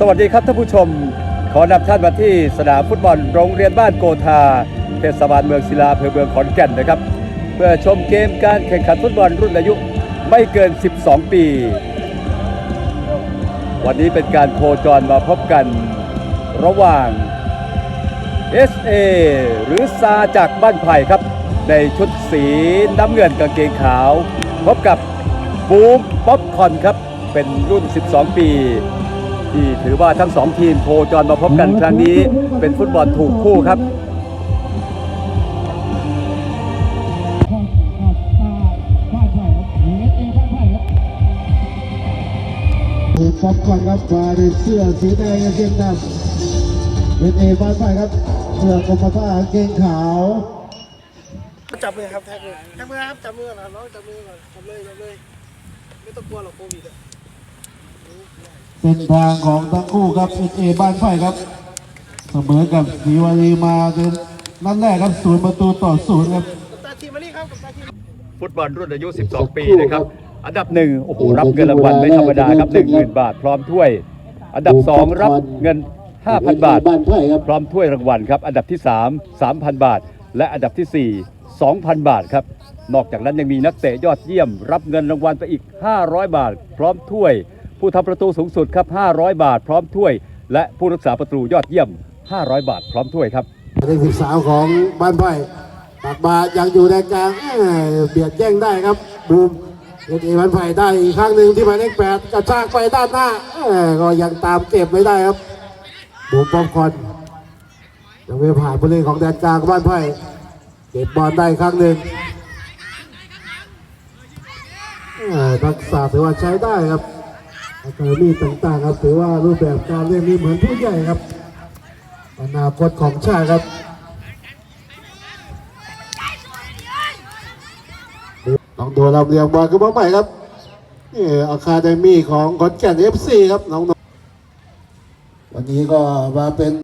สวัสดีครับท่านผู้ชม ขอนำท่านมาที่สนามฟุตบอลโรงเรียนบ้านโกธาเทศบาลเมืองศิลาอำเภอเมืองขอนแก่นนะครับ เพื่อชมเกมการแข่งขันฟุตบอลรุ่นอายุไม่เกิน 12 ปี วันนี้เป็นการโคจรมาพบกันระหว่าง SA หรือซาจากบ้านไผ่ครับ ในชุดสีน้ำเงินกางเกงขาว พบกับบูมป๊อปคอนครับ เป็นรุ่น 12 ปี ที่ถือว่าทั้งสองทีมโคจรมาพบกันครั้งนี้เป็นฟุตบอลถูกคู่ครับถูกป๊อปก่อนครับมาในเสื้อสีแดงกางเกงดำเป็นเอบ้านไฟครับเสื้อกรมท่ากางเกงขาวจับมือครับแท็กมือแท็กมือครับจับมือก่อนน้องจับมือก่อนจับเลยจับเลยไม่ต้องกลัวหรอกโควิดอะ เป็นทางของทั้งคู่ครับเป็นเอบ้านไฟครับ เสมอกับศรีวารีมาเป็นนัดแรกครับศูนย์ประตูต่อศูนย์ครับกับตาทีมมานี่ครับกับตาทีมฟุตบอลรุ่นอายุ 12 ปีนะครับ อันดับหนึ่งโอ้โหรับเงินรางวัลไม่ธรรมดาครับ 10,000 บาท พร้อมถ้วย อันดับ 2 รับเงิน 5,000 บาทบ้านไฟครับพร้อมถ้วยรางวัลครับ อันดับที่ 3 3,000 บาท และอันดับที่ 4 2,000 บาทครับ นอกจากนั้นยังมีนักเตะยอดเยี่ยม รับเงินรางวัลไปอีก 500 บาท พร้อมถ้วย ผู้ทำประตูสูงสุดครับ 500 บาทพร้อมถ้วย และผู้รักษาประตูยอดเยี่ยม 500 บาทพร้อมถ้วยครับเลขสิบสามของบ้านไผ่ตัดมายังอยู่ในกลางเบียดแย่งได้ครับบูมเป็นเอบ้านไผ่ได้อีกครั้งหนึ่งที่หมายเลขแปดกระชากไปด้านหน้าก็ยังตามเก็บไม่ได้ครับบูมป้องคอนยังไม่ผ่านผู้เล่นของแดนกลางบ้านไผ่เก็บบอลได้ครั้งหนึ่งเอ้ยทักษะถือว่าใช้ได้ครับ อาคามีต่างๆครับถือว่ารูปแบบการเล่นนี้เหมือนผู้ใหญ่ครับอนาคตของชาติครับน้องโดนลำเลียงบอลขึ้นมาใหม่ครับนี่อาคาเดมี่ของขอนแก่นเอฟซีครับน้องๆวันนี้ก็มาเป็น